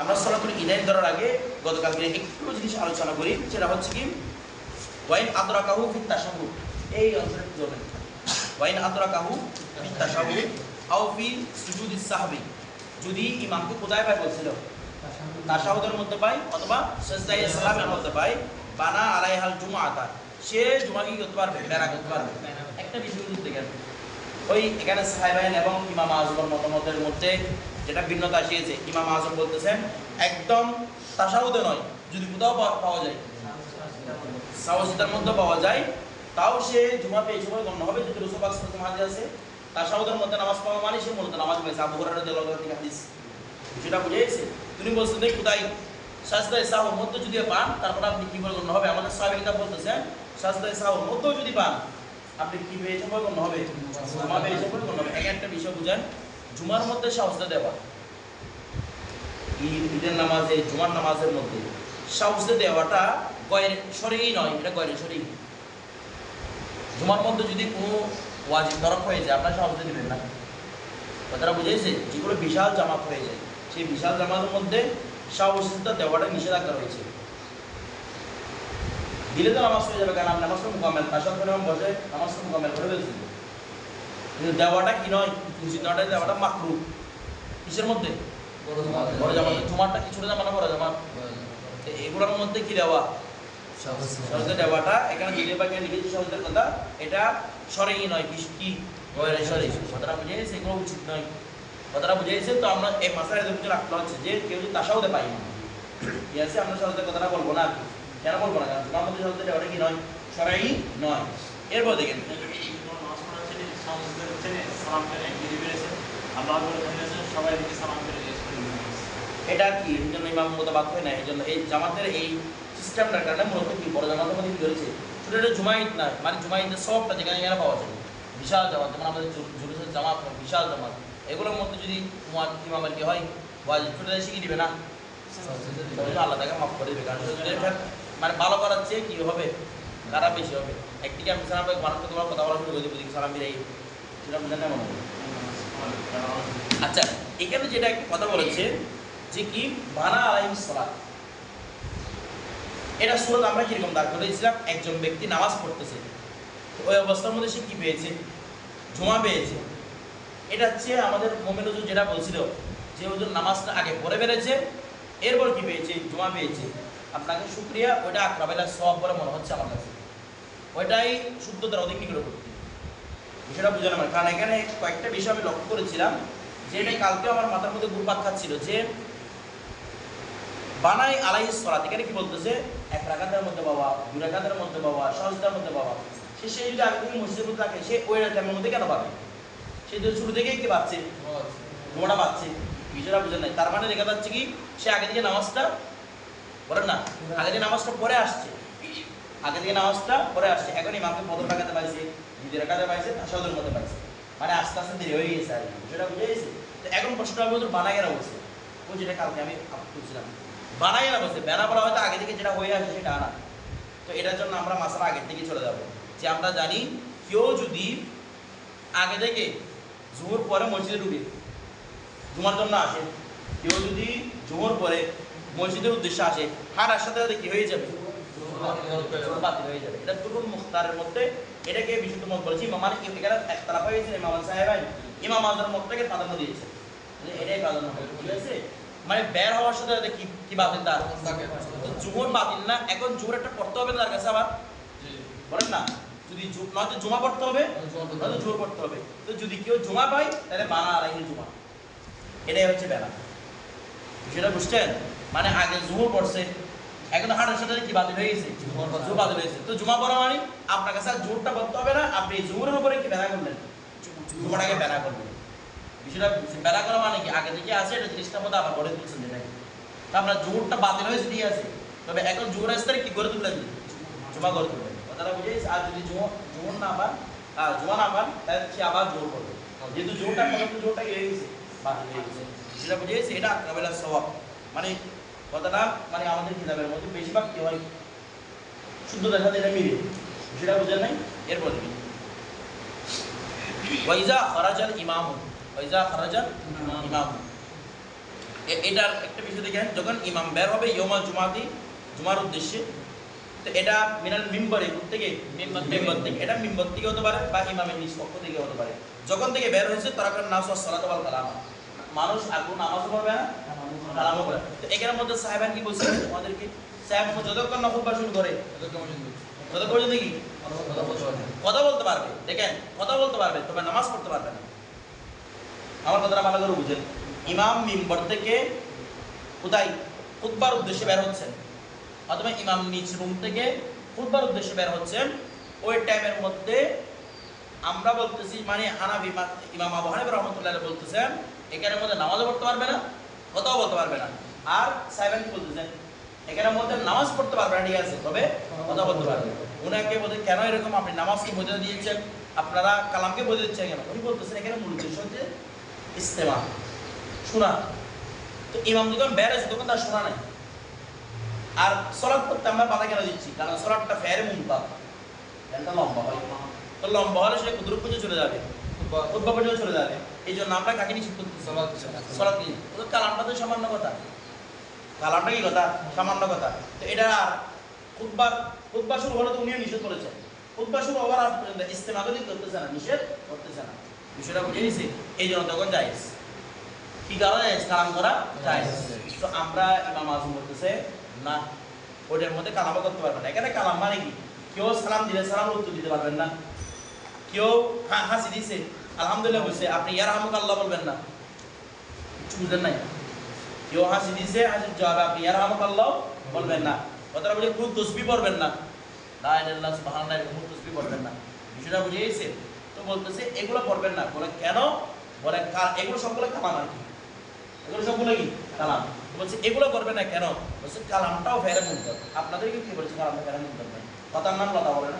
আমরা সরাসরি ইদায় ধরার আগে গতকালকে একটু জিনিস আলোচনা করি সেটা হচ্ছে কি ওয়াইন আদরা কাহু ফিত তাসাহু এই অঞ্চলে জমে ওয়াইন আদরা কাহু ফিত তাসাহু আও ফি সুজুদি সাহাবি। যদি ইমামকে কোথায় পায় বলছিল তাসাহুদের মধ্যে পাই অথবা সাজদায়ে সালামের মধ্যে পাই বানা আলাইহাল জুমাআতা। সে জুমা কি করতে পারবে? বেড়া করতে পারবে। একটা বিষয় গেল ওই এখানে সাহেবাইন এবং ইমাম আজমের মতামতের মধ্যে যেটা ভিন্নতা আসিয়েছে, ইমাম আজম বলতেছেন, একদম তাসাউদে নয়, যদি কোথাও পাওয়া যায়। সাহসিতার মধ্যে পাওয়া যায়, তাও সে জুমা পেয়ে বলে গণ্য হবে যদি রসুল পাক আলাইহি আছে। তাসাহুদের মধ্যে নামাজ পড়া মানে সে মূলত নামাজ পেয়েছে আবু তাআলা থেকে হাদিস যেটা বুঝেছে তিনি বলছেন, দেখ কোথায় শাস্তায় সাহর মধ্যে যদি পান, তারপর আপনি কি বলে গণ্য হবে? আমাদের সাহাবী কিতাব বলতেছেন শাস্তায় সাহর মধ্যেও যদি পান, আপনি কি পেয়েছেন বলে গণ্য হবে? জুমা পেয়েছেন বলে গণ্য হবে। এক একটা বিষয় বুঝেন। জুমার মধ্যে সাহসটা দেওয়া। ঈদ ঈদের নামাজে, জুমার নামাজের মধ্যে সাহসে দেওয়াটা গয়ের শরীরই নয়, এটা গয়ের শরীর। জুমার মধ্যে যদি কোনো ওয়াজিব তরফ হয়ে যায়, আপনার সাহসে দিবেন না। কথাটা বুঝেছে? যেগুলো বিশাল জামাত হয়ে যায়, সেই বিশাল জামাতের মধ্যে সাহসিকতা দেওয়াটা নিষেধাজ্ঞা রয়েছে। দিলে তো নামাজ হয়ে যাবে, কারণ আপনি নামাজটা মোকামেল তার সাথে বসে নামাজটা মোকামেল করে ফেলছি কিন্তু দেওয়াটা কি নয়? উচিত নয়টা দেওয়াটা মাকরু কিসের মধ্যে? বড় জামাত। জুমারটা কি ছোট জামা না বড় জামা এগুলোর মধ্যে কি দেওয়া? সহজে দেওয়াটা। এখানে দিলে বা লিখেছি সহজের কথা এটা সরেই নয়। কি কি? সরে কথাটা বুঝে গেছে এগুলো উচিত নয়। কথাটা বুঝে গেছে তো আমরা এই মাসায় এদের ভিতরে রাখতে হচ্ছে যে কেউ যদি তাসাউদে পাই না ঠিক আছে? আমরা সহজে কথাটা বলব না কেন বলব না? কারণ তোমার মধ্যে সহজে দেওয়াটা কি নয়? সরাই নয়। এরপর দেখেন সবাই দিকে সালাম এটা কি? এই জন্য ইমাম মোতাবাক হয় না? এই জন্য এই জামাতের এই সিস্টেমটার কারণে মূলত কি? বড় জামাতের মধ্যে কি করেছে? ছোট একটা জুমাইদ না মানে জুমাইদের সবটা যেখানে পাওয়া যায়। বিশাল জামাত, যেমন আমাদের জুলুসের জামাত বিশাল জামাত। এগুলোর মধ্যে যদি ইমামের কি হয়? ছোট শিখিয়ে দিবে না? আল্লাহ তাকে মাফ করে দেবে। কারণ এটা মানে ভালো করার চেয়ে কি হবে? খারাপ বেশি হবে। একদিকে আমি সালাম মানুষকে তোমার কথা বলা শুরু করে দেবো সালাম বিরাই মনে আচ্ছা এখানে যেটা কথা বলেছে যে কি? বানা আলাইহিস সালাত। এটা সুরত আমরা কীরকম দাঁড় করেছিলাম একজন ব্যক্তি নামাজ পড়তেছে ওই অবস্থার মধ্যে সে কি পেয়েছে? জমা পেয়েছে। এটা হচ্ছে আমাদের মোমেন হুজুর যেটা বলছিল যে হুজুর নামাজটা আগে পড়ে বেড়েছে এরপর কি পেয়েছে? জমা পেয়েছে। আপনাকে শুক্রিয়া, ওইটা আক্রাবেলা সব বলে মনে হচ্ছে আমার কাছে। ওইটাই শুদ্ধতার অধিক নিকট বিষয়টা বুঝানো আমার কারণ এখানে কয়েকটা বিষয় আমি লক্ষ্য করেছিলাম যে এটাই কালকে আমার মাথার মধ্যে ঘুরপাক খাচ্ছিল যে বানাই আলাই সরাত এখানে কি বলতেছে? এক রাখাতের মধ্যে বাবা দু রাখাতের মধ্যে বাবা সহজতার মধ্যে বাবা সে সে যদি আগে থেকে মসজিদের মধ্যে থাকে, সে ওই রাখাতের মধ্যে কেন পাবে? সে তো শুরু থেকেই কি পাচ্ছে? ঘুমাটা পাচ্ছে। বিষয়টা বুঝে নাই। তার মানে দেখা যাচ্ছে কি, সে আগে থেকে নামাজটা বলেন না। আগে থেকে নামাজটা পরে আসছে। আগে থেকে নামাজটা পরে আসছে। এখন ইমামকে প্রথম রাখাতে পাইছে দ্বিতীয় রাখাতে পাইছে তাসাউদের মধ্যে পাইছে। মানে আস্তে আস্তে দেরি হয়ে গেছে আর। বিষয়টা বুঝে গেছে? তো এখন প্রশ্ন আমি বানাই গেলা বলছে। ও যেটা কালকে আমি বলছিলাম বানাই গেলা বলছে বেড়া বলা হয়তো আগে থেকে যেটা হয়ে আসে সেটা আনা তো এটার জন্য আমরা মাসালা আগের থেকে চলে যাব, যে আমরা জানি কেউ যদি আগে থেকে জোহর পরে মসজিদে ঢুকে, জুমার জন্য আসে, কেউ যদি জোহর পরে মসজিদের উদ্দেশ্যে আসে হার সাথে কি হয়ে যাবে? এটা মুখতারের মধ্যে এটাকে বিশুদ্ধ মত বলেছি একতলাফ হয়েছে ইমাম সাহেব ইমাম মতটাকে প্রাধান্য দিয়েছে এটাই প্রাধান্য মানে বের হওয়ার সাথে সাথে কি কি বাতিল তার বাতিল না এখন একটা পড়তে হবে তার কাছে আবার বলেন না যদি নয়তো জমা পড়তে হবে নয়তো জোর পড়তে হবে তো যদি কেউ জমা পায় তাহলে বানা আলাইহি জমা এটাই হচ্ছে বেলা সেটা বুঝছেন মানে আগে জুহুর পড়ছে এখন হাটের সাথে কি বাতিল হয়ে গেছে? জুহুর বাতিল হয়েছে তো জুমা পড়া মানে আপনার কাছে জোরটা করতে হবে না, আপনি এই উপরে কি বেলা করলেন? জুমাটাকে বেলা করলেন বিষয়টা? বেলা করা মানে কি? আগে থেকে আছে এটা জিনিসটার মধ্যে আবার গড়ে তুলছেন যেটাকে তো আপনার জোরটা বাতিল হয়েছে ঠিক আছে। তবে এখন জোর আসতে কি করে তুললেন? জমা করে তুলবেন কথাটা বুঝে? আর যদি জোর জোর না পান জমা না পান, তাহলে সে আবার জোর করবে। যেহেতু জোরটা জোরটা হয়ে গেছে, বাতিল হয়ে গেছে। সেটা বুঝে এটা আক্রাবেলার স্বভাব। মানে কথাটা মানে আমাদের কিতাবের মধ্যে বেশিরভাগ কি হয়? শুদ্ধ দেখা যায় এটা মিলে। সেটা বুঝেন নাই? এরপর দেখি। ওয়াইজা খরাজাল ইমাম ওয়াইজা খরাজাল ইমাম এটার একটা বিষয় দেখেন যখন ইমাম বের হবে ইয়মা জুমাতি জুমার উদ্দেশ্যে তো এটা মিনাল মিম্বরে থেকে। মিম্বর থেকে। এটা মিম্বর থেকে হতে পারে বা ইমামের নিজ পক্ষ থেকে হতে পারে। যখন থেকে বের হয়েছে তারা কারণ নাস সালাত কালামা। মানুষ আগুন নামাজও পড়বে না কালামও পড়ে তো এখানের মধ্যে সাহেবান কি বলছে? আমাদেরকে সাহেব যতক্ষণ না খুতবা শুরু করে ততক্ষণ পর্যন্ত কি? কথা বলতে পারবে। দেখেন, কথা বলতে পারবে তবে নামাজ পড়তে পারবে না। আমার কথাটা ভালো করে বুঝেন। ইমাম মিম্বর থেকে কোথায় খুতবার উদ্দেশ্যে বের হচ্ছেন। অথবা ইমাম নিজ রুম থেকে খুতবার উদ্দেশ্যে বের হচ্ছেন। ওই টাইমের মধ্যে আমরা বলতেছি মানে হানাবি ইমাম আবু হানিফা রহমতুল্লাহ বলতেছেন এখানের মধ্যে নামাজও পড়তে পারবে না কথাও বলতে পারবে না। আর সাহেবান কি বলতেছেন এখানের মধ্যে নামাজ পড়তে পারবে না ঠিক আছে তবে কথা বলতে পারবে। উনাকে বলতে কেন এরকম? আপনি নামাজকে বোঝা দিয়েছেন। আপনারা কালামকে বোঝা দিচ্ছেন কেন? উনি বলতেছেন এখানে মূল উদ্দেশ্য হচ্ছে ইস্তেমা শোনা তো ইমাম যখন বের আছে তখন তার শোনা নাই। আর সলাৎ করতে আমরা বাধা কেন দিচ্ছি? কারণ সলাৎটা ফেরে এটা লম্বা হয় তো লম্বা হলে সেটা কুদরুপ পর্যন্ত চলে যাবে। খুতবা চলে যাবে। এই জন্য আমরা কাকে নিষেধ করতেছি? সলাৎ কি ওদের কালামটা তো সামান্য কথা। কালামটা কি কথা? সামান্য কথা। তো এটা আর খুতবার খুতবা শুরু হলে তো উনিও নিষেধ করেছেন। খুতবা শুরু হওয়ার আগ পর্যন্ত ইস্তেমা যদি করতেছে না, নিষেধ করতেছে না। বিষয়টা বুঝে নিছি? এই জন্য তখন জায়েজ। কি কারণে কালাম করা জায়েজ। তো আমরা ইমাম আজম বলতেছে, না, ওইটার মধ্যে কালামও করতে পারবেন না। এখানে কালাম মানে কি? কেউ সালাম দিলে সালাম উত্তর দিতে পারবেন না। কেউ হাসি দিছে। আলহামদুলিল্লাহ বলছে, আপনি ইয়ার হামুক আল্লাহ বলবেন না। বুঝলেন নাই? কেউ হাসি দিছে, হাসির জবাব আপনি ইয়ার হামুক আল্লাহ বলবেন না। কথাটা বলে খুব তসবি পড়বেন না। খুব তসবি পড়বেন না। বিষয়টা বুঝে গেছে? তো বলতেছে, এগুলো পড়বেন না। বলে কেন? বলে এগুলো সবগুলো কালাম আর কি। এগুলো সবগুলো কি? কালাম। বলছে, এগুলো করবে না কেন? বলছে, কালামটাও ফেরে মুন্তর আপনাদেরকে কি বলছে, কালামটা ফেরে নাই কথার নাম কথা বলে না?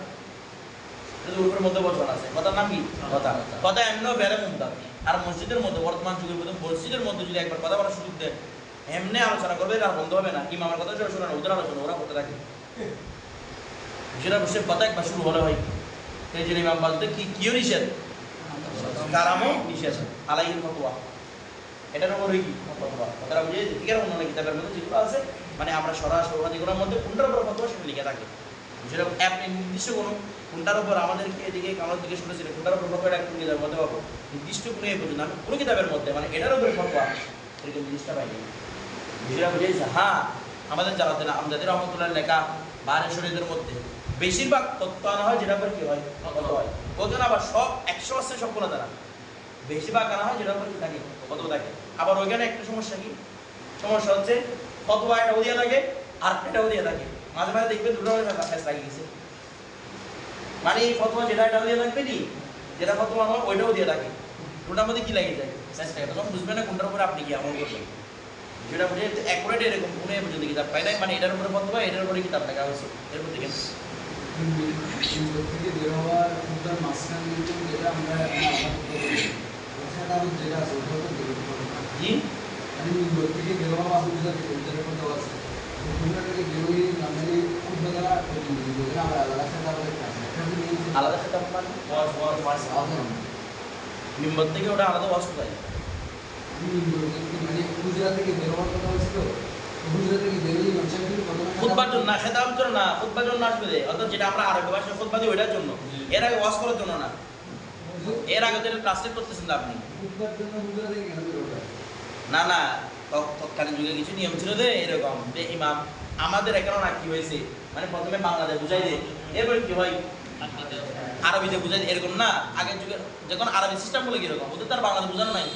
তো উপরের মধ্যে বচন আছে। কথার নাম কি? কথা। কথা এমনিও ফেরে মুন্তর আর মসজিদের মধ্যে, বর্তমান যুগের মধ্যে, মসজিদের মধ্যে যদি একবার কথা বলার সুযোগ দেন এমনি আলোচনা করবে, আর বন্ধ হবে না। ইমামের কথা শুনে না, ওদের আলোচনা, ওরা করতে থাকে। যেটা বসে কথা একবার শুরু হলে হয় সেই জন্য ইমাম বলতে, কি, কিও নিষেধ? কালামও নিষেধ। আলাইহিল ফতোয়া। এটার উপরে কি? ফতোয়া। কথাটা বুঝে ঠিক আছে অন্য কিতাবের মধ্যে যেগুলো আছে মানে আমরা সরাসরি, যেগুলোর মধ্যে কোনটার উপর ফতোয়া সেটা লিখে থাকে। যেটা আপনি নির্দিষ্ট কোনো কোনটার উপর আমাদেরকে এদিকে কামার দিকে শুনেছিল কোনটার উপর ফতোয়া একটা কিতাবের মধ্যে পাবো। নির্দিষ্ট কোনো এ পর্যন্ত আমি কোনো কিতাবের মধ্যে মানে এটার উপরে ফতোয়া এরকম জিনিসটা পাইনি বিষয়টা বুঝেছে হ্যাঁ আমাদের যারা দেনা আমাদের রহমতুল্লাহ লেখা বাহারে শরীরের মধ্যে বেশিরভাগ তত্ত্ব আনা হয় যেটা উপর কি হয়? কত হয়। ওখানে আবার সব একশো পার্সেন্ট সবগুলো দ্বারা বেশিরভাগ আনা হয় যেটা উপর কি থাকে? কত থাকে? আবার ওইখানে একটা সমস্যা কি? সমস্যা হচ্ছে, ফতোয়া এটা ওদিয়া থাকে আর এটা ওদিয়া থাকে। মাঝে মাঝে দেখবে দুটো ফ্যাস লাগিয়ে গেছে মানে এই ফতোয়া যেটা এটা ওদিয়া থাকবে নি যেটা ফতোয়া হয় ওইটাও দিয়ে থাকে। দুটার মধ্যে কি লাগিয়ে যায় ফ্যাস থাকে তখন বুঝবে না কোনটার উপরে আপনি কি আমল করবেন। যেটা বুঝে অ্যাকুরেট এরকম কোনো পর্যন্ত কিতাব পাই নাই মানে এটার উপরে ফতোয়া এটার উপরে কিতাব লেখা হয়েছে। এর মধ্যে কেন? মিম্বর থেকে বের আলাদা। জি মানে? মিম্বর থেকে ওটা আলাদা ওয়াজ কোথায় মানে হুজরা থেকে বের হওয়ার কথা হয়েছিল হয়ে প্রথমে খুতবার জন্য না খেতাম জন্য না আসবে অর্থাৎ যেটা আমরা আরবি ভাষায় খুতবা দিই ওইটার জন্য। এর আগে ওয়াজ করার জন্য না। এর আগে তো এটা ট্রান্সলেট করতেছেন না আপনি। না না তৎকালীন যুগে কিছু নিয়ম ছিল যে এরকম যে ইমাম আমাদের এখানে না কি হয়েছে? মানে প্রথমে বাংলাদেশ বুঝাই দে এরপরে কি হয়? আরবিতে বুঝাই এরকম না। আগের যুগে যখন আরবি সিস্টেম বলে কীরকম ওদের তার বাংলাদেশ বোঝানো নাই।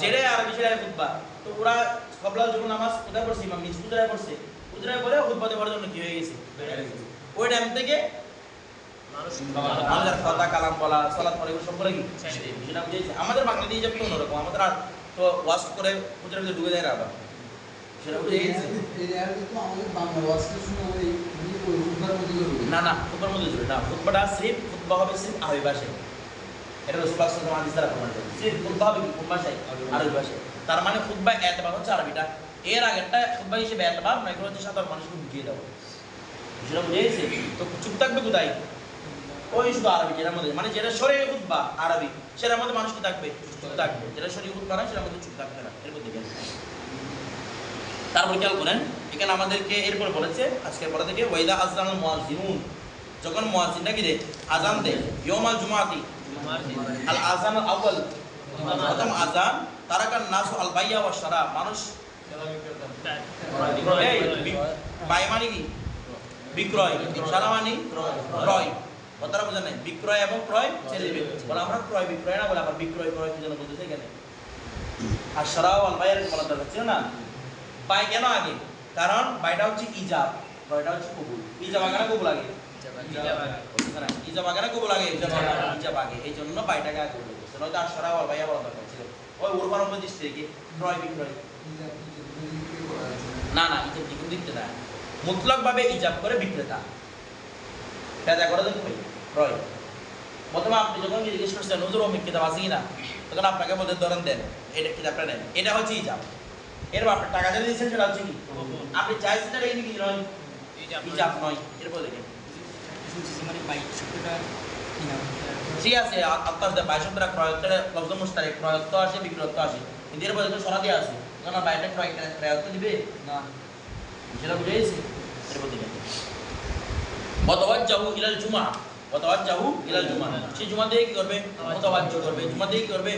যেটাই আরবি সেটাই খুতবা। তো ওরা কবলা যখন নামাজ কোথায় পড়ছে ইমাম নিজ উজরায় পড়ছে উজরায় পড়ে খুতবা দেওয়ার জন্য কি হয়ে গেছে? ওই টাইম থেকে মানুষ আমাদের কথা কালাম বলা সলাৎ এগুলো সব বলে কি? আমাদের বাংলাদেশে অন্যরকম। আমাদের আর তো ওয়াশ করে উজরার মধ্যে ডুবে যায় না আবার না না মধ্যে না। সিফ হবে সিফ আরবি ভাষায়। এটা সিফ হবে কি? কোন ভাষায়। আরবি ভাষায়। তার মানে এতবার হচ্ছে আরবিটা। এর আগেরটা খুতবা হিসেবে এতবার নয় এগুলো হচ্ছে সাধারণ মানুষকে বুঝিয়ে দেওয়া। সেটা বুঝে তো চুপ থাকবে কোথায়? ওই শুধু আরবি, যেটার মধ্যে মানে যেটা আরবি, সেটার মধ্যে মানুষ কি থাকবে? চুপ থাকবে। যেটা না সেটার মধ্যে চুপ থাকবে না। তারপর খেয়াল করেন, এখানে আমাদেরকে বলেছে থেকে, ওয়াইদা যখন আজান জুমাতি। আল আজান আউয়াল। প্রথম আজান নাসু আল বাইয়া ওয়া মানুষ মানে কি? বিক্রয়। সারা মানে ক্রয়। কথাটা বোঝা নাই। বিক্রয় এবং ক্রয় দিবে বলে আমরা ক্রয় বিক্রয় না বলে আবার বিক্রয় ক্রয় কি যেন বলতেছে এখানে? আর সারাও আল বাইয়ের বলা দরকার ছিল না? বাই কেন আগে? কারণ বাইটা হচ্ছে ইজাব ক্রয়টা হচ্ছে কবুল। ইজাব আগে না কবুল আগে? ইজাব আগে। না? কবুল আগে? ইজাব আগে। এই জন্য বাইটাকে আগে বলে নয়তো আর সারাও আল বাইয়া বলা দরকার ছিল। ওই পারম্পর দৃষ্টি থেকে ক্রয় বিক্রয়। না না ইজাব কি দিতে না। মুতলক ভাবে ইজাব করে বিক্রেতা। পেদা করে ভাই? ক্রয় প্রথমে আপনি যখন জিজ্ঞেস করছেন হুজুর অমিক কিতাব আছে কিনা? তখন আপনাকে বলতে ধরেন দেন এটা কিতাবটা নেন। এটা হচ্ছে ইজাব এর আপনি টাকা যেটা দিয়েছেন সেটা হচ্ছে কি? আপনি চাইছেন এটা কিন্তু কি নয়। ইজাব নয় এরপর দেখেন ঠিক আছে আপনার বাইশ টাকা ক্রয়ত্বের লব্ধ মুস্তারিক ক্রয়ত্ব আসে বিক্রয়ত্ব আসে। কিন্তু এরপর দেখুন সরা দিয়ে আছে। কারণ বাইরে ক্রয় ক্রয়ত্ব দিবে? না। সেটা বুঝে গেছে এরপর দেখেন ওয়াতাওয়াজ্জাহু ইলাল জুমআ। ওয়াতাওয়াজ্জাহু ইলাল সে জুমা দিয়ে কি করবে? করবে। কি করবে?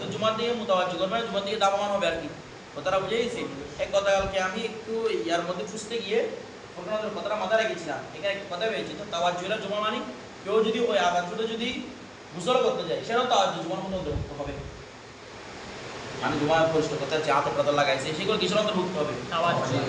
তো জুমা দিয়ে মুতাওয়াজ্জু করবে মানে দাবমান হবে আর কি। কথাটা বুঝে গেছে? এক গতকালকে আমি একটু ইয়ার মধ্যে খুঁজতে গিয়ে কথাটা মাথায় রেখেছিলাম। এখানে একটা কথা পেয়েছি তো তাওয়াজ্জু ইলাল জুমা মানে কেউ যদি ওই যদি করতে যায় সেটাও তাওয়াজ্জু জুমার মধ্যে অন্তর্ভুক্ত হবে। মানে জুমার পরিষ্কার কথা যে আতর লাগাইছে সেগুলো কিসের অন্তর্ভুক্ত হবে?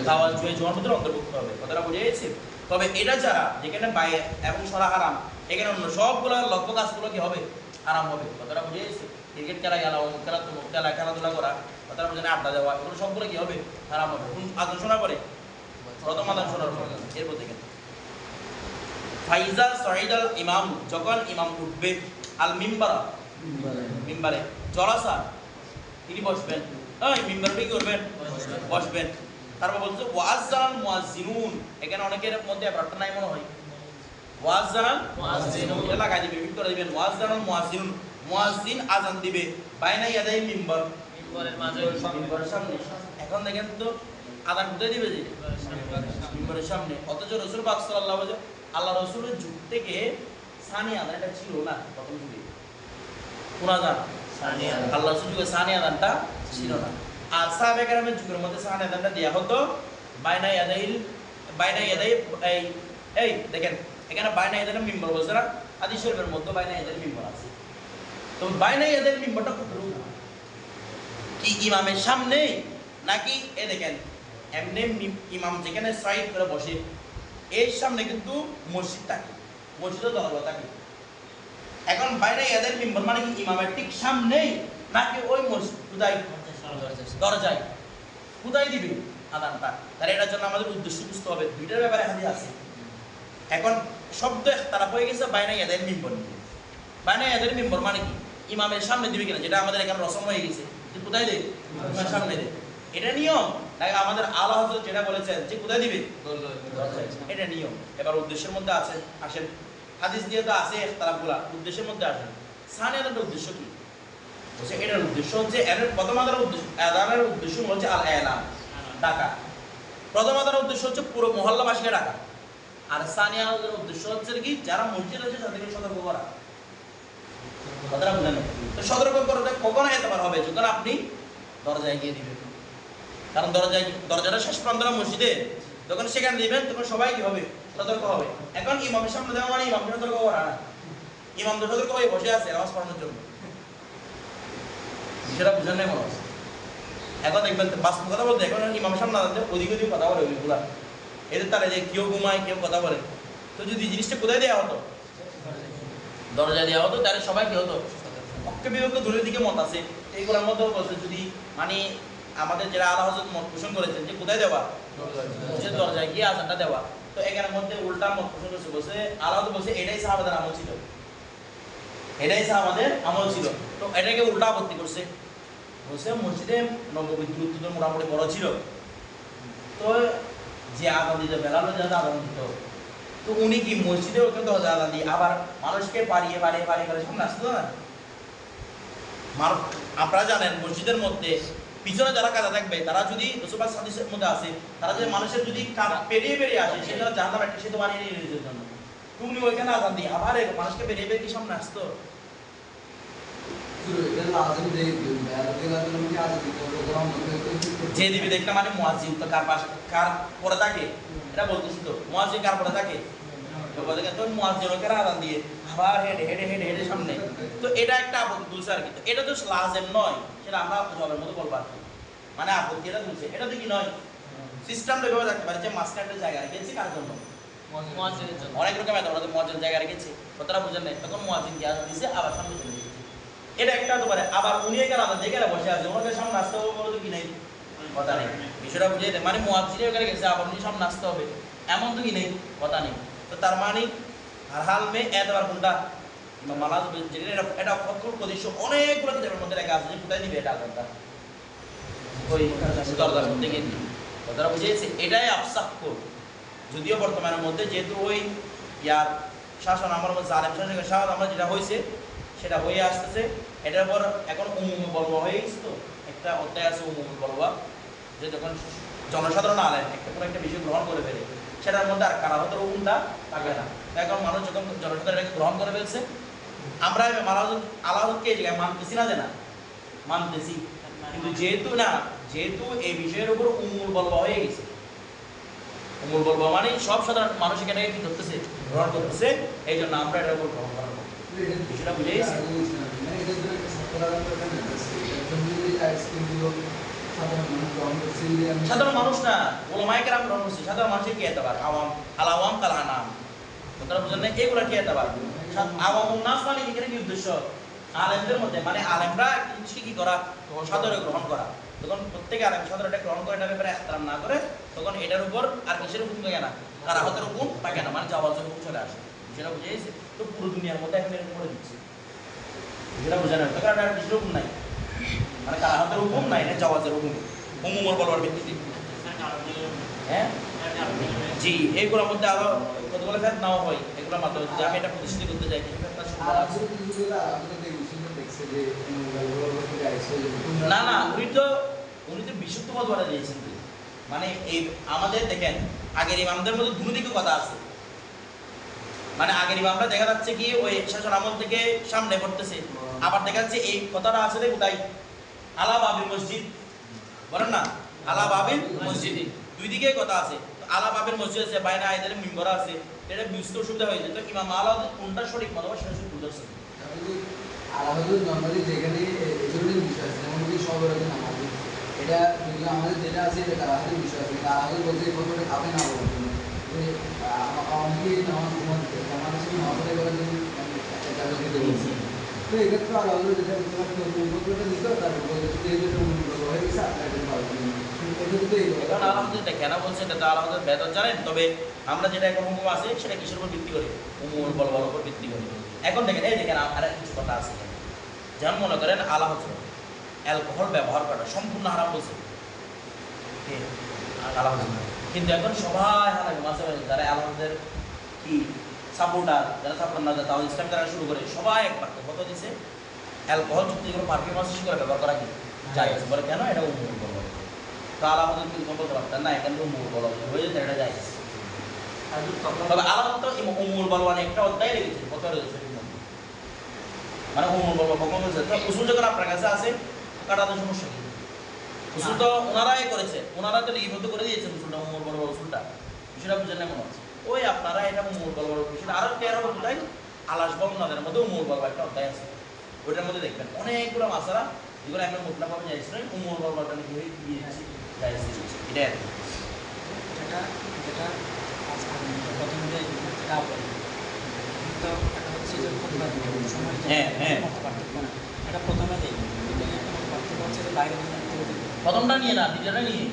তাওয়াজ জুয়ে জোয়ার মধ্যে অন্তর্ভুক্ত হবে। কথাটা বুঝে গেছে? তবে এটা যারা যেখানে বাই এবং সরা হারাম এখানে অন্য সবগুলো লক্ষ্য কাজগুলো কি হবে? হারাম হবে। কথাটা বুঝে গেছে? ক্রিকেট খেলা গেলা অমুক খেলা তমুক খেলা খেলাধুলা করা কথাটা বুঝে আড্ডা দেওয়া এগুলো সবগুলো কি হবে? হারাম হবে। কোন আদর শোনার পরে প্রথম আদর শোনার পরে এরপর দেখেন। ফাইজা সহিদাল ইমাম যখন ইমাম উঠবে আল মিম্বারা। মিম্বারে। জলাসা তিনি বসবেন। এই মিম্বারটা কি করবেন? বসবেন। তারপর বলছে ওয়াজান মুয়াজ্জিনুন। এখানে অনেকের মধ্যে ব্যাপারটা নাই মনে হয়। ওয়াজান মুয়াজ্জিনুন। এটা লাগাই দিবেন মিট করে দিবেন ওয়াজান মুয়াজ্জিনুন। মুয়াজ্জিন আজান দিবে। বাইনা ইয়াদাই মিম্বার। মিম্বারের সামনে। এখন দেখেন তো আজান কোথায় দিবে যে? মিম্বারের সামনে। অথচ রসুল পাক সাল্লাল্লাহু আলাইহি আল্লাহ রসুলের যুগ থেকে সানি আজান এটা ছিল না প্রথম যুগে। কোন আজান? আল্লাহ রসুল যুগে সানি আজানটা ছিল না। আর সাহাবে কেরামের যুগের মধ্যে সানি আজানটা দেওয়া হতো। বাইনা ইয়াদাইল বাইনা ইয়াদাই এই এই, দেখেন, এখানে বাইনা ইয়াদাইল মিম্বর বলছে না? আদি শরীফের মধ্যে বাইনা ইয়াদাইল মিম্বর আছে। তো বাইনা ইয়াদাইল মিম্বরটা কত কি ইমামের সামনে? নাকি এ দেখেন, এমনি ইমাম যেখানে সাইড করে বসে, এর সামনে কিন্তু মসজিদ থাকে। মসজিদও দরজা থাকে। এখন বাইরে এদের মিম্বর মানে কি? ইমামের ঠিক সামনেই, নাকি ওই মসজিদ কোথায় দরজায়। কোথায় দিবে আদানটা তাহলে এটার জন্য আমাদের উদ্দেশ্য বুঝতে হবে, দুইটার ব্যাপারে আছে। এখন শব্দ তারা গেছে বাইরে এদের মিম্বর বাইরে এদের মিম্বর মানে কি? ইমামের সামনে দিবে কিনা, যেটা আমাদের এখানে রসম হয়ে গেছে। কোথায় ইমামের সামনে এটা নিয়ম। আমাদের আল্লাহ হজরত যেটা বলেছেন যে কোথায় দিবে? এটা নিয়ম। এবার উদ্দেশ্যের মধ্যে আছে, আসেন। হাদিস দিয়ে তো আছে তারা তারাগুলা উদ্দেশ্যের মধ্যে আসেন। সানি আদানের উদ্দেশ্য কি? এটার উদ্দেশ্য হচ্ছে এর প্রথম উদ্দেশ্য উদ্দেশ্য হচ্ছে আল ডাকা প্রথম উদ্দেশ্য হচ্ছে পুরো মহল্লাবাসীকে ডাকা। আর উদ্দেশ্য হচ্ছে কি? যারা মসজিদ আছে তাদেরকে সতর্ক করা। কথাটা তো সতর্ক এতবার হবে যখন আপনি দরজায় গিয়ে দিবেন। কারণ দরজায় দরজাটা শেষ প্রান্ত মসজিদে, যখন সেখানে দিবেন, তখন সবাই কি হবে সতর্ক হবে। এখন ইমামের সামনে দেওয়া মানে ইমামকে সতর্ক করা না। ইমাম তো সতর্ক হয়ে বসে আছে নামাজ পড়ানোর জন্য। সেটা বুঝেন নাই মনে হচ্ছে। এখন দেখবেন বাস্তব কথা বলতে এখন ইমামের না দাঁড়াতে ওদিক ওদিক কথা বলে ওইগুলা এদের তারা যে কেউ ঘুমায়, কেউ কথা বলে। তো যদি জিনিসটা কোথায় দেওয়া হতো? দরজা দেওয়া হতো, তাহলে সবাই কি হতো? পক্ষে বিপক্ষ দূরের দিকে মত আছে। এইগুলোর মধ্যে বলছে, যদি মানে আমাদের যারা আল্লাহ হজরত মত পোষণ করেছেন যে কোথায় দেওয়া? যে দরজায় গিয়ে আজানটা দেওয়া। তো এখানের মধ্যে উল্টা মত পোষণ করছে, বলছে তো বলছে, এটাই সাহাবাদের আমল ছিল। এটাই আমাদের আমল ছিল। তো এটাকে উল্টা আপত্তি করছে। বলছে, মসজিদে নববীর গুরুত্ব তো মোটামুটি বড় ছিল। তো যে আদান দিত বেলালো যে আদান দিত তো উনি কি মসজিদে ওখানে তো আদান দিয়ে আবার মানুষকে পারিয়ে পারিয়ে পারিয়ে পারিয়ে সামনে আসতো না? আপনারা জানেন, মসজিদের মধ্যে পিছনে যারা কাজা থাকবে, তারা যদি রসুবাস হাদিসের মধ্যে আসে, তারা যদি মানুষের যদি কাজ পেরিয়ে বেরিয়ে আসে, সে যেন জানতাম একটা সে তো বানিয়ে নিয়ে জন্য তুমি ওইখানে আজান দিই আবার মানুষকে বেরিয়ে বেরিয়ে সামনে আসতো যে দিবি মানে তো কার পাশে কার পরে থাকে? এটা বলতেছি তো। মুয়াজ্জিন কার পরে থাকে? তো দিয়ে? আবার হেডে হেডে হেডে হেডে সামনে। তো এটা একটা আপত্তি তুলছে আর কি। তো এটা তো লাজেম নয়, সেটা আমরা জবের মতো বলব আর কি। মানে আপত্তি এটা তুলছে। এটা তো কি নয়? সিস্টেমটা এভাবে থাকতে পারে যে মাঝখানটা জায়গা রেখেছি কার জন্য? অনেক রকম এত বড় জায়গা রেখেছে কথাটা বুঝেন নাই তখন কি আজান দিছে আবার সামনে চলে গেছে এটা একটা হতে পারে আবার উনি এখানে দিয়ে গেলে বসে আছে ওনাকে সামনে আসতে হবে বলে তো কি নাই কথা নেই বিষয়টা দেয় মানে মুয়াজ্জিনের ওখানে গেছে আবার উনি সামনে আসতে হবে এমন তো কি নেই কথা নেই তো তার মানে আর হাল মে এতবার কোনটা মালাজ যেটা এটা এটা ফতকুল প্রদেশ অনেকগুলো কিতাবের মধ্যে লেখা আছে যে কোথায় দিবে এটা আজানটা ওই দরজার মধ্যে গিয়ে কথাটা বুঝিয়েছে এটাই আফসাক্য যদিও বর্তমানের মধ্যে যেহেতু ওই ইয়ার শাসন আমার মধ্যে জালেম শাসকের শাসন আমরা যেটা হয়েছে, সেটা হয়ে আসতেছে। এটার পর এখন উমুম বলবা হয়ে গেছে তো? একটা অধ্যায় আছে উমুম বলবা, যে যখন জনসাধারণ আলেন একটা কোনো একটা বিষয় গ্রহণ করে ফেলে, সেটার মধ্যে আর কারাহতের উমুমটা থাকে না। এখন মানুষ যখন জনসাধারণ গ্রহণ করে ফেলছে, আমরা মালাজ আলাহকে এই মানতেছি না যে না, মানতেছি। কিন্তু যেহেতু না, যেহেতু এই বিষয়ের উপর উমুল বলবা হয়ে গেছে উমুল বলবা মানে সব সাধারণ মানুষ এখানে কি করতেছে? গ্রহণ করতেছে। এই জন্য আমরা উপর গ্রহণ বিষয়টা বুঝে এটা এটা সাধারণ মানুষ না, ওলামায়ে গ্রহণ সাধারণ মানুষের কি এত আওয়াম, আল আওয়াম কাল আনাম। না এগুলা কি এত আওয়াম মানে এখানে কি উদ্দেশ্য? আলেমদের মধ্যে মানে আলেমরা একটা কি করা? সাদরে গ্রহণ করা। তখন প্রত্যেকে আলেম সাদর এটা গ্রহণ করে এটার ব্যাপারে না করে তখন এটার উপর আর কিসের হুকুম থাকে না? কারাহতের হুকুম থাকে না মানে জাওয়াজের হুকুম চলে আসে। সেটা বুঝে গেছে? তো পুরো দুনিয়ার মধ্যে এখন এরকম করে দিচ্ছে। যেটা বুঝে না তো কারণ আর কিসের হুকুম নাই? মানে কারাহতের হুকুম নাই না জাওয়াজের হুকুম হুকুমর বলার ভিত্তিতে। হ্যাঁ? জি এইগুলোর মধ্যে আরও কতগুলো ফেত নাও হয়। এগুলোর মাধ্যমে যদি আমি এটা প্রতিষ্ঠিত করতে যাই আর না। না না উনি তো উনি তো বিশুদ্ধ পথ বলে দিয়েছেন। মানে এই আমাদের দেখেন আগের ইমামদের মধ্যে দুদিকে কথা আছে। মানে আগের ইমামরা দেখা যাচ্ছে কি ওই শাসন আমল থেকে সামনে পড়তেছে। আবার দেখা যাচ্ছে এই কথাটা আছে কোথায়? আলা বাবির মসজিদ। বলেন না? আলা বাবির মসজিদে। দুই দিকে কথা আছে। তো আলা বাবির মসজিদ আছে বাইনা আয়দের মিম্বর আছে। এটা বুঝতে অসুবিধা হয়ে যেত ইমাম আলা কোনটা সঠিক মতো সেটা শুধু বুঝতে আলাদা নর্মালি যেখানে ধরনের বিষয় আছে যেমন কি নামাজ। এটা যদি আমাদের যেটা আছে এটা আলাদা বিষয় আছে আলাদা বলতে এই কথাটা খাবে না বলতে অনেকে নামাজ যদি এটা দিতে তো এক্ষেত্রে আলাদা যেটা দিতে হয়ে গেছে আপনার এটা কেন বলছেন এটা আলহামদুলিল্লাহ বেতন জানেন? তবে আমরা যেটা এখন হুকুম আছে সেটা কিসের উপর ভিত্তি করে? বলবার উপর ভিত্তি করে। এখন দেখেন এই দেখেন আর কিছু কথা আছে। যেমন মনে করেন আলা হচ্ছে। অ্যালকোহল ব্যবহার করা সম্পূর্ণ হারাম বলছে। কিন্তু এখন সবাই হারাম মাঝে মাঝে যারা আলহামদের কি সাপোর্টার যারা সাপোর্ট না তাও ইসলাম যারা শুরু করে সবাই একবার কত দিছে। অ্যালকোহল যুক্ত যেগুলো পারফিউম আছে সেগুলো ব্যবহার করা কি? যায় বলে কেন এটা উমুল বলব? তো আলামত কিন্তু বলতে পারতেন? না এখানে উমুল বলা হয়ে যেত এটা যায় তবে আলামত তো উমুল বলবান একটা অধ্যায় রেখেছে কত রয়েছে? মানে উমুল বলবা কখন তো উসুল যখন আপনার কাছে আছে কাটাতে সমস্যা কি? উসুল তো ওনারাই করেছে। ওনারা তো লিপিবদ্ধ করে দিয়েছেন উসুলটা বড় বড় উসুলটা। বিষয়টা বুঝেন না মনে হচ্ছে? ওই আপনারা এটা উমুল বলবা বিষয়টা আরও তেরো বলতে আলাস বর্ণনাদের মধ্যে উমুল বড় একটা অধ্যায় আছে। ওইটার মধ্যে দেখবেন অনেকগুলো মাসারা যেগুলো আমি মোটলা ভাবে যাইছিলাম উমুল বলবাটা নাকি হয়ে যাইছি এটা আর। যেটা যেটা প্রথমে যেটা তো এটা হচ্ছে যে হ্যাঁ, হ্যাঁ। এটা প্রথমে দেই কিন্তু একটা মত পার্থক্য হচ্ছে যে বাইরে প্রথমটা নিয়ে না দ্বিতীয়টা নিয়ে।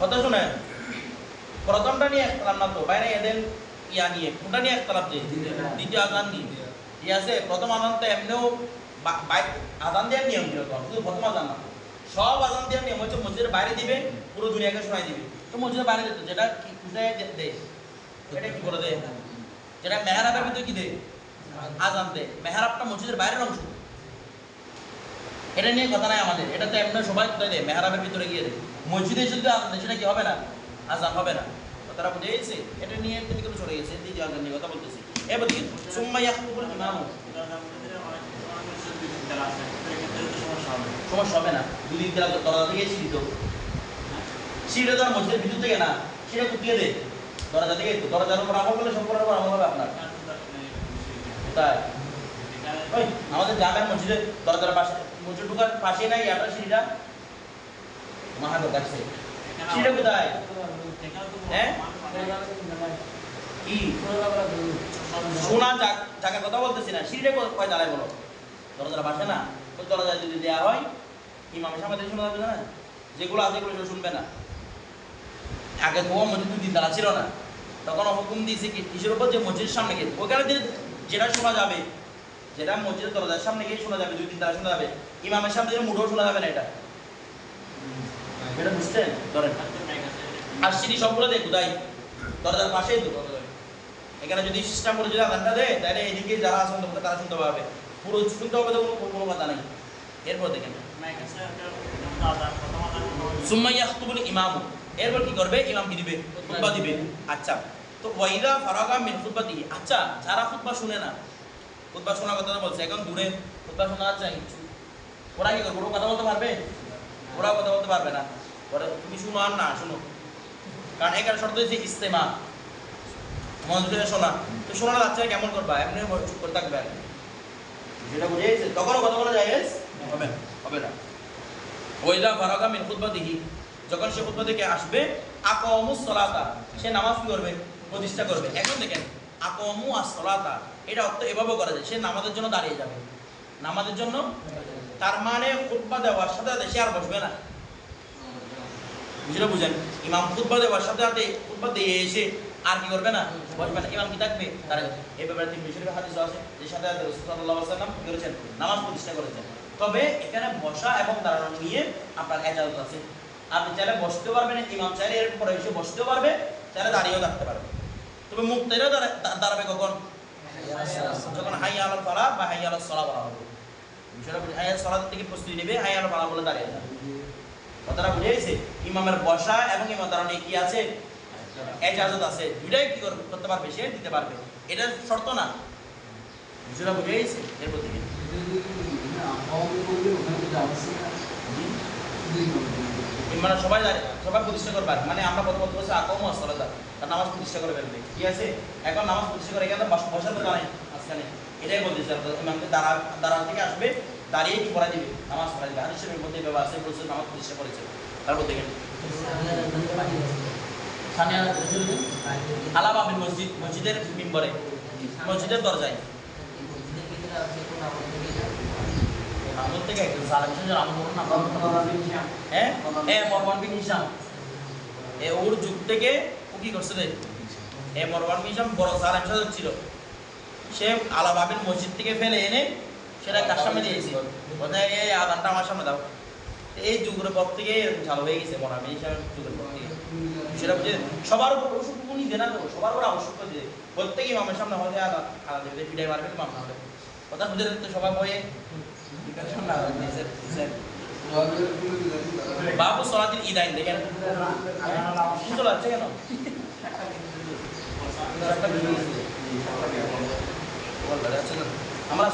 কথা শুনে। প্রথমটা নিয়ে একতলাপ না তো বাইরে এদের ইয়া নিয়ে। কোনটা নিয়ে একতলাপ যে? দ্বিতীয় আজান নিয়ে। ঠিক আছে প্রথম আজান তো এমনিও বা- বাই- আজান দেওয়ার নিয়ম কীরকম শুধু প্রথম আজান না। সব আজান দেওয়ার নিয়ম হচ্ছে মসজিদের বাইরে দিবে পুরো দুনিয়াকে শোনাই দিবে। তো মসজিদের বাইরে দিত যেটা কোথায় দেয়। এটা কি করে দেয়? যেটা মেহরাবের ভিতরে কি দেয়? আজান দেয়। মেহরাবটা মসজিদের বাইরের অংশ। এটা নিয়ে কথা নাই আমাদের। এটা তো এমনি সবাই কোথায় দেয় মেহরাবের ভিতরে গিয়ে দেয় মসজিদে শুধু আজান সেটা কি হবে না? আজান হবে না। তারা বুঝে গেছে এটা নিয়ে তিনি কিন্তু চলে গেছে দিদি আজান নিয়ে কথা বলতেছি। এবার সুম্মা ইয়াকুবুল সমস্যা হবে না। দুদিন দরজা থেকে সিঁড়ি তো তো আর মসজিদের ভিতর থেকে না, সেটা কুপিয়ে দে দরজা থেকে তো দরজার উপর আমল করলে করার উপর আমল হবে আপনার। তাই। আমাদের জামের মসজিদের দরজার পাশে ঢুকার পাশে নাই ইয়াটা সিঁড়িটা? মাহাতো কাছে। সিঁড়িটা কোথায়? হ্যাঁ? কি জাগ- জায়গার কথা বলতেছি না সিঁড়িটা কয় দাঁড়ায় বলো? পাশে না? ওই দরজা যদি দেওয়া হয় ইমামের সামনে শোনা যাবে না? যেগুলো আছে এগুলো শুনবে না। আগে তো মসজিদ দুই দিন ছিল না। তখন হুকুম দিয়েছে কি কিসের উপর যে মসজিদের সামনে গিয়ে ওখানে যেটা শোনা যাবে যেটা মসজিদের দরজার সামনে গিয়ে শোনা যাবে, দুই দিন তারা শোনা যাবে। ইমামের সামনে যে মুঠো শোনা যাবে না এটা। এটা বুঝছেন? ধরেন। আর সিঁড়ি সবগুলো দরজার পাশেই তো। এখানে যদি সিস্টেম করে যদি আদানটা দেয়, তাহলে এদিকে যারা তারা শুনতে পাবে। পুরো শুনতে হবে তো, কোনো কোনো কথা নাই। এরপর দেখেন। ইমাম। এরপর কি করবে? ইমাম কি দিবে? খুতবা দিবে। আচ্ছা। তো ওয়াইদা ফারাগা মিন খুতবাতি আচ্ছা যারা খুতবা শুনে না খুতবা শোনার কথা বলছে এখন দূরে খুতবা শোনা কিছু ওরা কি করবে? ওরা কথা বলতে পারবে? ওরা কথা বলতে পারবে না। ওরা তুমি শুনো আর না শুনো। কারণ এখানে শর্ত হচ্ছে ইস্তেমা। মন দিয়ে শোনা। তো শোনা না কেমন করবা? এমনি চুপ করে থাকবে আর যেটা বুঝে গেছে? তখনও কথা বলা যায় হবে না হবে না। ওইদা ফারাগা মিন খুতবাতিহি। যখন সে খুতবা থেকে আসবে আকমুস সালাতা। সে নামাজ কি করবে? প্রতিষ্ঠা করবে। এখন দেখেন আকমু আস সালাতা। এটা অর্থ এভাবে করা যায়। সে নামাজের জন্য দাঁড়িয়ে যাবে। নামাজের জন্য তার মানে খুতবা দেওয়ার সাথে সাথে সে আর বসবে না। বুঝলে বুঝেন? ইমাম খুতবা দেওয়ার সাথে সাথে খুতবা দিয়ে এসে আর কি করবে না? বসবে না। ইমাম কি থাকবে? তারা এই ব্যাপারে তিন বেশিরভাগ হাদিস আছে, যে সাথে সাথে রাসূল সাল্লাল্লাহু আলাইহি ওয়াসাল্লাম কি করেছেন? নামাজ প্রতিষ্ঠা করেছেন। তবে এখানে বসা এবং দাঁড়ানো নিয়ে আপনার এজাজত আছে। আপনি চাইলে বসতে পারবেন, ইমাম চাইলে এর পরে এসে বসতেও পারবে, চাইলে দাঁড়িয়েও থাকতে পারবে। তবে মুক্তাইরা দাঁড়াবে কখন? যখন হাই আলাল ফালা বা হাই আলাল সলা বলা হবে বিষয়টা হাই আল থেকে প্রস্তুতি নেবে হাই আলাল ফালা বলে দাঁড়িয়ে যাবে কথাটা বুঝে গেছে ইমামের বসা এবং ইমাম দাঁড়ানো কি আছে এজাজত আছে দুইটাই কি করতে পারবে সে দিতে পারবে এটা শর্ত না বিষয়টা বুঝে গেছে এরপর থেকে মানে সবাই সবাই প্রতিষ্ঠা করবে মানে আমরা প্রথমত বলছি আকম আসলাতা তার নামাজ প্রতিষ্ঠা করে ফেলবে। ঠিক আছে? এখন নামাজ প্রতিষ্ঠা করে এখানে বস- বসার কথা নাই মাঝখানে। এটাই বলতে আপনার ইমামকে দাঁড়া দাঁড়া থেকে আসবে, দাঁড়িয়ে কি পড়া দিবে? নামাজ পড়া দিবে। হাদিসের মধ্যে ব্যবহার আছে বলছে নামাজ প্রতিষ্ঠা করেছে। তারপর দেখেন। আলাবাবিন মসজিদ, মসজিদের মিম্বরে, মসজিদের দরজায়। আমল থেকে একজন হ্যাঁ? হ্যাঁ মরওয়ান বিন এ ওর যুগ থেকে ও কি করছে রে এ মরওয়ান বিন বড় সালাম সাহেব ছিল সে আলাবাবিন মসজিদ থেকে ফেলে এনে সেটা কার সামনে দিয়েছে? বোধহয় এই আদানটা আমার সামনে দাও। এই যুগের পর থেকে চালু হয়ে যুগের পর থেকে। সেটা বুঝে সবার উপর ওষুধ উনি দেনা তো, সবার উপর আবশ্যক দিয়ে প্রত্যেক ইমামের সামনে হলে আদা আদা দেবে ফিটাই মারবে ইমাম না হবে। কথা বুঝে তো সবাই বয়ে না দিয়েছে ঈদ আইন দেখেন। চলে যাচ্ছে কেন? আমরা